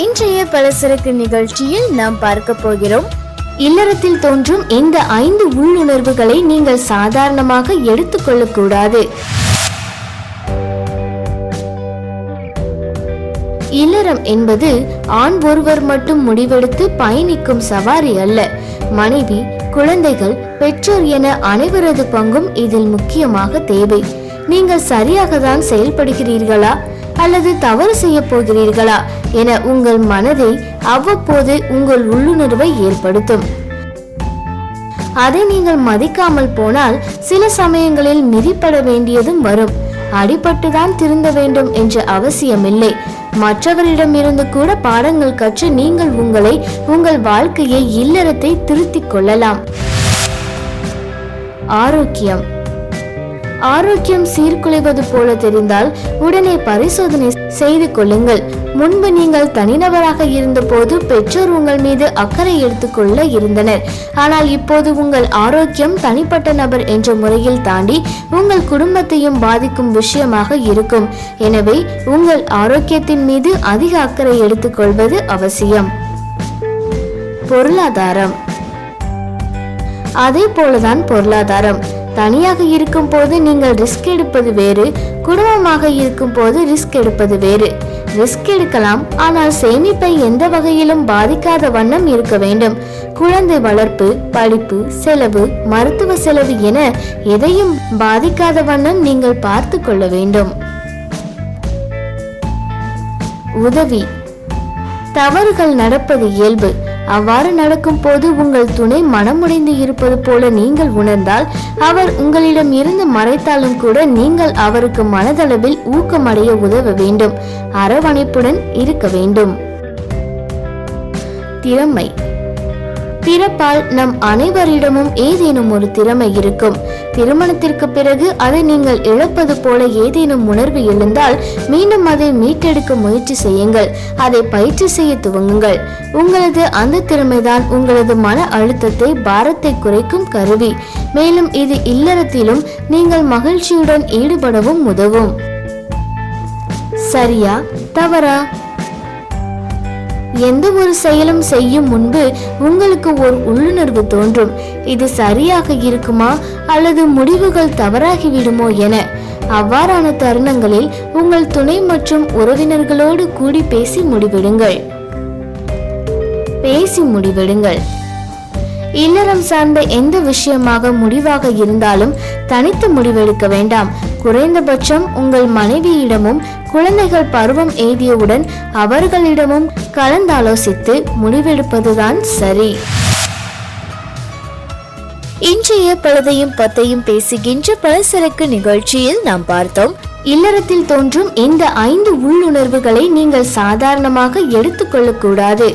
இன்றைய பலசரக்கு நிகழ்ச்சியில் நாம் பார்க்க போகிறோம். இல்லறத்தில் தோன்றும் இந்த ஐந்து உள்ளுணர்வுகளை நீங்கள் சாதாரணமாக எடுத்துக்கொள்ளக்கூடாது இல்லறம் என்பது ஆண் ஒருவர் மட்டும் முடிவெடுத்து பயணிக்கும் சவாரி அல்ல. மனைவி குழந்தைகள் பெற்றோர் என அனைவரது பங்கும் இதில் முக்கியமாக தேவை. நீங்கள் சரியாக தான் செயல்படுகிறீர்களா? அல்லது தவறு செய்ய போகிறீர்களா என உங்கள் மனதை அவ்வப்போது உங்கள் உள்ளுணர்வை ஏற்படுத்தும். அதை நீங்கள் மதிக்காமல் போனால் சில சமயங்களில் மிதிப்பட வேண்டியதும் வரும். அடிபட்டுதான் திருந்த வேண்டும் என்ற அவசியமில்லை. மற்றவரிடமிருந்து கூட பாடங்கள் கற்று நீங்கள் உங்களை உங்கள் வாழ்க்கையை இல்லறத்தை திருத்திக் கொள்ளலாம். ஆரோக்கியம். ஆரோக்கியம் சீர்குலைவது போல தெரிந்தால் உடனே பரிசோதனை செய்து கொள்ளுங்கள். முன்பு நீங்கள் தனிநபராக இருந்தபோது பெற்றோர் உங்கள் மீது அக்கறை எடுத்துக்கொள்ள இருந்தனர். ஆனால் இப்போது உங்கள் ஆரோக்கியம் தனிப்பட்ட நபர் என்ற முறையில் தாண்டி உங்கள் குடும்பத்தையும் பாதிக்கும் விஷயமாக இருக்கும். எனவே உங்கள் ஆரோக்கியத்தின் மீது அதிக அக்கறை எடுத்துக்கொள்வது அவசியம். பொருளாதாரம். அதே போலதான் பொருளாதாரம். தனியாக இருக்கும் போது நீங்கள் ரிஸ்க் எடுப்பது வேறு குடும்பமாக இருக்கும் போது ரிஸ்க் எடுப்பது வேறு. ரிஸ்க் எடுக்கலாம் ஆனால் சேமிப்பை எந்த வகையிலும் பாதிக்காத வண்ணம் இருக்க வேண்டும். குழந்தை வளர்ப்பு படிப்பு செலவு மருத்துவ செலவு என எதையும் பாதிக்காத வண்ணம் நீங்கள் பார்த்து கொள்ள வேண்டும். உதவி. தவறுகள் நடப்பது இயல்பு. அவ்வாறு நடக்கும் போது உங்கள் துணை மனமுடைந்து இருப்பது போல நீங்கள் உணர்ந்தால் அவர் உங்களிடம் இருந்து மறைத்தாலும் கூட நீங்கள் அவருக்கு மனதளவில் ஊக்கமடைய உதவ வேண்டும் அரவணைப்புடன் இருக்க வேண்டும். திறமை. பிறப்பால் நம் அனைவரிடமும் ஏதேனும் ஒரு திறமை இருக்கும். திருமணத்திற்கு பிறகு அதை நீங்கள் இழப்பது போல ஏதேனும் உணர்வு எழுந்தால் மீண்டும் அதை மீட்டெடுக்க முயற்சி செய்யுங்கள். அதை பயிற்சி செய்ய துவங்குங்கள். உங்களது அந்த திறமைதான் உங்களது மன அழுத்தத்தை பாரத்தை குறைக்கும் கருவி. மேலும் இது இல்லறத்திலும் நீங்கள் மகிழ்ச்சியுடன் ஈடுபடவும் உதவும். சரியா? தவறா? எந்த ஒரு செயலும் செய்யும் முன்பு உங்களுக்கு ஒரு உள்ளுணர்வு தோன்றும். இது சரியாக இருக்குமா? அல்லது முடிவுகள் தவறாகிவிடுமோ என. அவ்வாறான தருணங்களில் உங்கள் துணை மற்றும் உறவினர்களோடு கூடி பேசி முடிவெடுங்கள். பேசி முடிவெடுங்கள். இல்லறம் சார்ந்த எந்த விஷயமாக முடிவாக இருந்தாலும் தனித்து முடிவெடுக்க வேண்டாம். குறைந்தபட்சம் உங்கள் மனைவியிடமும் குழந்தைகள் பருவம் எய்தியவுடன் அவர்களிடமும் கலந்தாலோசித்து முடிவெடுப்பதுதான் சரி. இன்றைய பழுதையும் பத்தையும் பேசுகின்ற பலசரக்கு நிகழ்ச்சியில் நாம் பார்த்தோம். இல்லறத்தில் தோன்றும் இந்த ஐந்து உள்ளுணர்வுகளை நீங்கள் சாதாரணமாக எடுத்துக்கொள்ளக்கூடாது.